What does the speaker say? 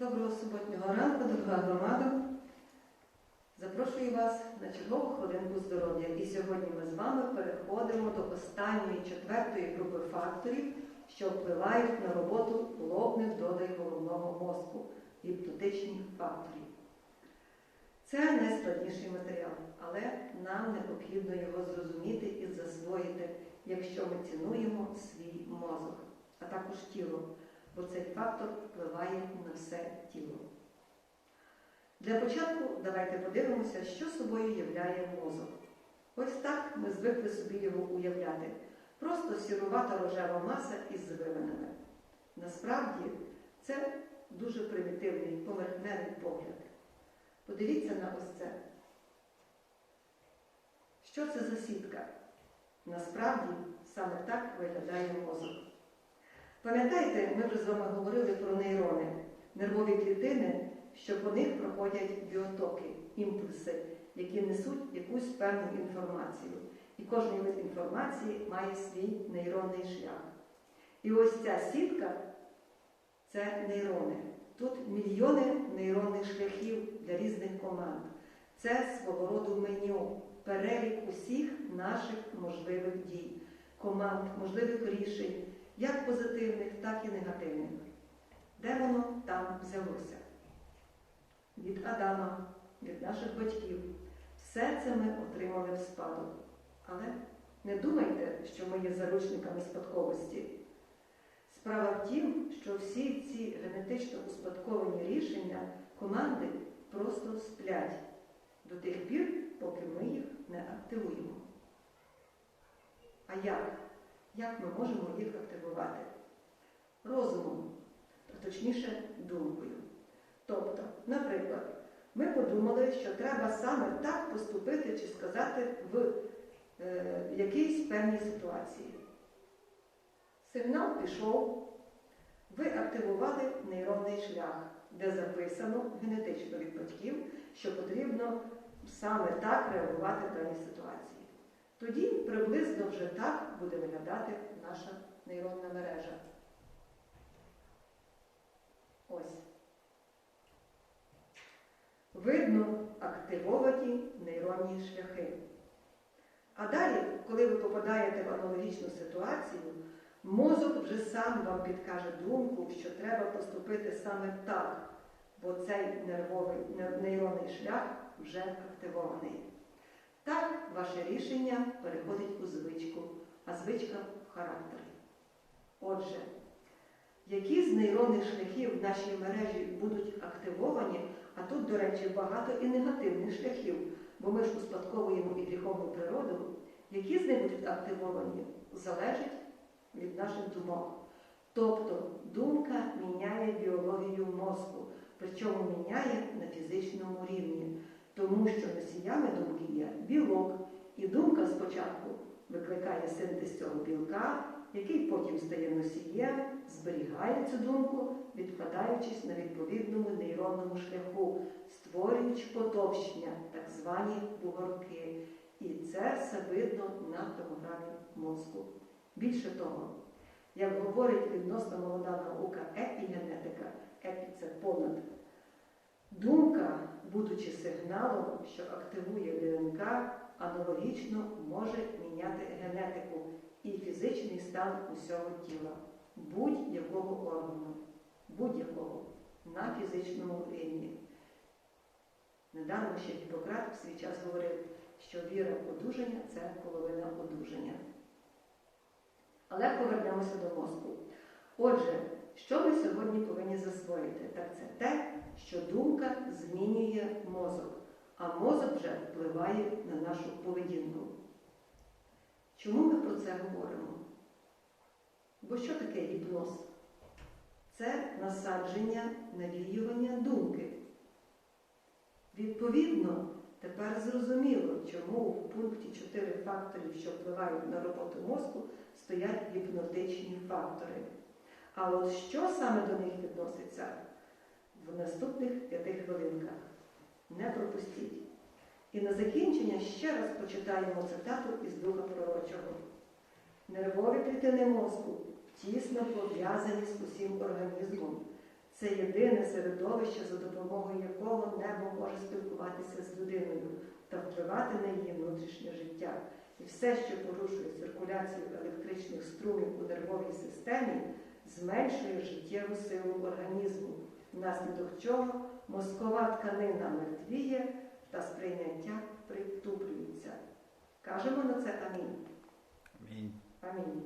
Доброго суботнього ранку, дорога громада. Запрошую вас на чергову хвилинку здоров'я. І сьогодні ми з вами переходимо до останньої четвертої групи факторів, що впливають на роботу лобних додей головного мозку гіпнотичні факторі. Це найскладніший матеріал, але нам необхідно його зрозуміти і засвоїти, якщо ми цінуємо свій мозок, а також тіло бо цей фактор впливає на все тіло. Для початку давайте подивимося, що собою являє мозок. Ось так ми звикли собі його уявляти. Просто сірувата рожева маса із звивинами. Насправді це дуже примітивний поверхневий погляд. Подивіться на ось це. Що це за сітка? Насправді саме так виглядає мозок. Пам'ятаєте, ми вже з вами говорили про нейрони, нервові клітини, що по них проходять біотоки, імпульси, які несуть якусь певну інформацію. І кожен вид інформації має свій нейронний шлях. І ось ця сітка це нейрони. Тут мільйони нейронних шляхів для різних команд. Це свого роду меню, перелік усіх наших можливих дій, команд, можливих рішень як позитивних, так і негативних. Де воно там взялося? Від Адама, від наших батьків. Все це ми отримали в спадок. Але не думайте, що ми є заручниками спадковості. Справа в тім, що всі ці генетично успадковані рішення команди просто сплять до тих пір, поки ми їх не активуємо. А як? Як ми можемо їх активувати? Розумом, а точніше думкою. Тобто, наприклад, ми подумали, що треба саме так поступити чи сказати в е, якійсь певній ситуації. Сигнал пішов, ви активували нейронний шлях, де записано генетично від батьків, що потрібно саме так реагувати в даній ситуації. Тоді приблизно вже так буде виглядати наша нейронна мережа. Ось. Видно активовані нейронні шляхи. А далі, коли ви попадаєте в аналогічну ситуацію, мозок вже сам вам підкаже думку, що треба поступити саме так, бо цей нервовий нейронний шлях вже активований. Так, ваше рішення переходить у звичку, а звичка в характер. Отже, які з нейронних шляхів в нашій мережі будуть активовані, а тут, до речі, багато і негативних шляхів, бо ми ж успадковуємо і гріховну природу, які з них будуть активовані, залежить від наших думок. Тобто думка міняє біологію мозку, причому міняє на фізичному рівні тому що носіями думки є білок, і думка спочатку викликає синтез цього білка, який потім стає носієм, зберігає цю думку, відкладаючись на відповідному нейронному шляху, створюючи потовщення, так звані бугорки. І це все видно на томограмі мозку. Більше того, як говорить відносно молода наука епігенетика, епі це понад. Думка, будучи сигналом, що активує ДНК, аналогічно може міняти генетику і фізичний стан усього тіла, будь-якого органу, будь-якого на фізичному рівні. Недавно ще Гіппократ в свій час говорив, що віра в одужання це половина одужання. Але повернемося до мозку. Отже, що ми сьогодні повинні засвоїти? Так це те, що думка змінює мозок, а мозок вже впливає на нашу поведінку. Чому ми про це говоримо? Бо що таке гіпноз? Це насадження, навіювання думки. Відповідно, тепер зрозуміло, чому в пункті 4 факторів, що впливають на роботу мозку, стоять гіпнотичні фактори. А от що саме до них відноситься Не пропустіть. І на закінчення ще раз прочитаємо цитату із Духа Пророчого. Нервові клітини мозку тісно пов'язані з усім організмом. Це єдине середовище, за допомогою якого небо може спілкуватися з людиною та впливати на її внутрішнє життя. І все, що порушує циркуляцію електричних струмів у нервовій системі, зменшує життєву силу організму, внаслідок чого мозкова тканина мертвіє та сприйняття притуплюється. Кажемо на це амінь. Амінь. Амінь.